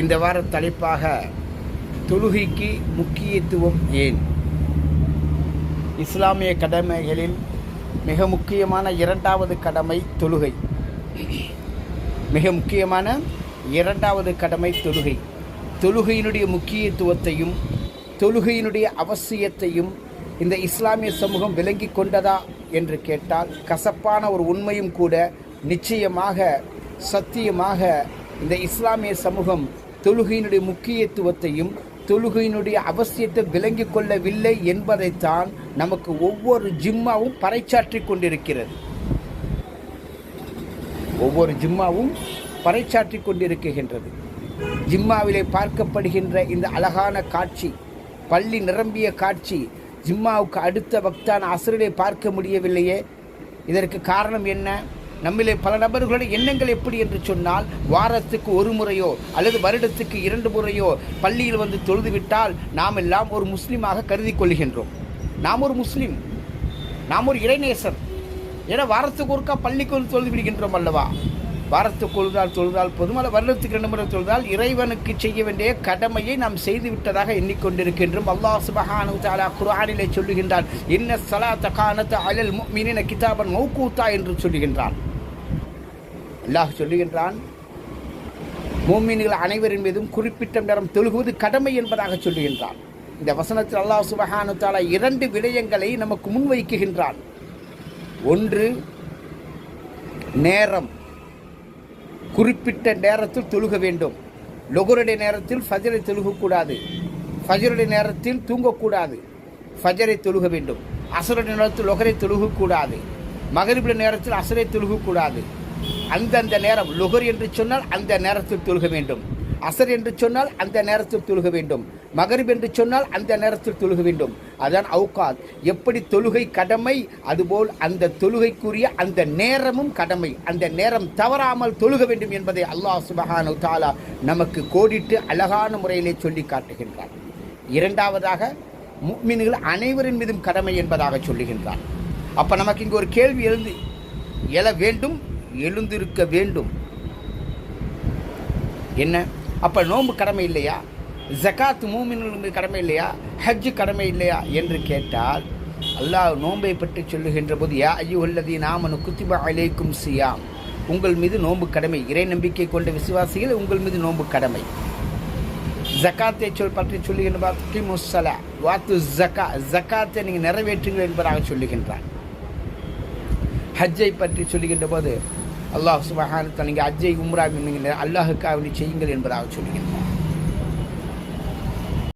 இந்த வார தலைப்பாக தொழுகைக்கு முக்கியத்துவம் ஏன்? இஸ்லாமிய கடமைகளில் மிக முக்கியமான இரண்டாவது கடமை தொழுகை. மிக முக்கியமான இரண்டாவது கடமை தொழுகை. தொழுகையினுடைய முக்கியத்துவத்தையும் தொழுகையினுடைய அவசியத்தையும் இந்த இஸ்லாமிய சமூகம் விளங்கி கொண்டதா என்று கேட்டால் கசப்பான ஒரு உண்மையும் கூட நிச்சயமாக சத்தியமாக இந்த இஸ்லாமிய சமூகம் தொழுகையினுடைய முக்கியத்துவத்தையும் தொழுகையினுடைய அவசியத்தை விளங்கி கொள்ளவில்லை என்பதைத்தான் நமக்கு ஒவ்வொரு ஜிம்மாவும் பறைச்சாற்றி கொண்டிருக்கிறது. ஒவ்வொரு ஜிம்மாவும் பறைச்சாற்றி கொண்டிருக்கின்றது. ஜிம்மாவிலே பார்க்கப்படுகின்ற இந்த அழகான காட்சி பள்ளி நிரம்பிய காட்சி ஜிம்மாவுக்கு அடுத்த பக்தான அசரிலே பார்க்க முடியவில்லையே. இதற்கு காரணம் என்ன? நம்மிலே பல நபர்களுடைய எண்ணங்கள் எப்படி என்று சொன்னால் வாரத்துக்கு ஒரு முறையோ அல்லது வருடத்துக்கு இரண்டு முறையோ பள்ளியில் வந்து தொழுதுவிட்டால் நாம் எல்லாம் ஒரு முஸ்லீமாக கருதி கொள்கின்றோம். நாம் ஒரு முஸ்லீம். நாம் ஒரு இறைநேசர். ஏன்னா வாரத்துக்கு ஒருக்கா பள்ளிக்கு வந்து தொழுது விடுகின்றோம் அல்லவா? வாரத்துக்கு தொழுதால் தொழுதால் போதும் அல்ல வருடத்துக்கு ரெண்டு முறை தொழுதால் இறைவனுக்கு செய்ய வேண்டிய கடமையை நாம் செய்து விட்டதாக எண்ணிக்கொண்டிருக்கின்றோம். அல்லாஹ் சுபஹானு தாலா குரானிலே சொல்லுகின்றான் என்ன சலா கானத் அலல் மீனின கிதாபன் மௌக்கூத்தா என்று சொல்லுகின்றான். அல்லாஹ் சொல்லுகின்றான் மூமின்கள் அனைவரின் மீதும் குறிப்பிட்ட நேரம் தொழுகுவது கடமை என்பதாக சொல்லுகின்றான். இந்த வசனத்தில் அல்லாஹ் சுபஹானு தாலா இரண்டு விடயங்களை நமக்கு முன்வைக்குகின்றான் ஒன்று நேரம். குறிப்பிட்ட நேரத்தில் தொழுக வேண்டும். லொகுருடைய நேரத்தில் ஃபஜரை தொழுகக்கூடாது. ஃபஜருடைய நேரத்தில் தூங்கக்கூடாது. ஃபஜரை தொழுக வேண்டும். அசருடைய நேரத்தில் லொகரை தொழுகக்கூடாது. மகரிபுடைய நேரத்தில் அசரை தொழுகக்கூடாது. அந்தந்த நேரம் லுகர் என்று சொன்னால் அந்த நேரத்தில் தொழுக வேண்டும். அசர் என்று சொன்னால் அந்த நேரத்தில் தொழுக வேண்டும். மகரிப் என்று சொன்னால் அந்த நேரத்தில் தொழுக வேண்டும். அதான் அவுகாத். எப்படி தொழுகை கடமை அதுபோல் அந்த தொழுகைக்குரிய அந்த நேரமும் கடமை. அந்த நேரம் தவறாமல் தொழுக வேண்டும் என்பதை அல்லாஹ் சுபஹானு தாலா நமக்கு கோடிட்டு அழகான முறையிலே சொல்லி காட்டுகின்றார் இரண்டாவதாக மீன்கள் அனைவரின் மீதும் கடமை என்பதாக சொல்லுகின்றார் அப்போ நமக்கு இங்கு ஒரு கேள்வி எழுந்து எழ வேண்டும். எழுந்திருக்க வேண்டும். என்ன? அப்ப நோன்பு கடமை இல்லையா? ஜக்காத் மூமின்களுக்கு கடமை இல்லையா? ஹஜ் கடமை இல்லையா? என்று கேட்டால் அல்லாஹ் நோன்பை பற்றி சொல்லுகின்ற போது யா ஐயுல்லதி நாமனு குத்திபா அலைக்கும் சியாம். உங்கள் மீது நோன்பு கடமை. இறை நம்பிக்கை கொண்ட விசுவாசிகள் உங்கள் மீது நோன்பு கடமை. ஜக்காத்தை சொல் பற்றி சொல்லுகின்ற பார்த்து வாத்து ஜக்கா ஜக்காத்தை நீங்கள் நிறைவேற்றுங்கள் என்பதாக சொல்லுகின்றார். ஹஜ்ஜை பற்றி சொல்லுகின்ற போது அல்லாஹ் சுபஹானத்தை நீங்கள் அஜய் உம்ரா நீங்கள் அல்லாஹுக்காக செய்யுங்கள் என்பதாக சொல்லுகின்றார்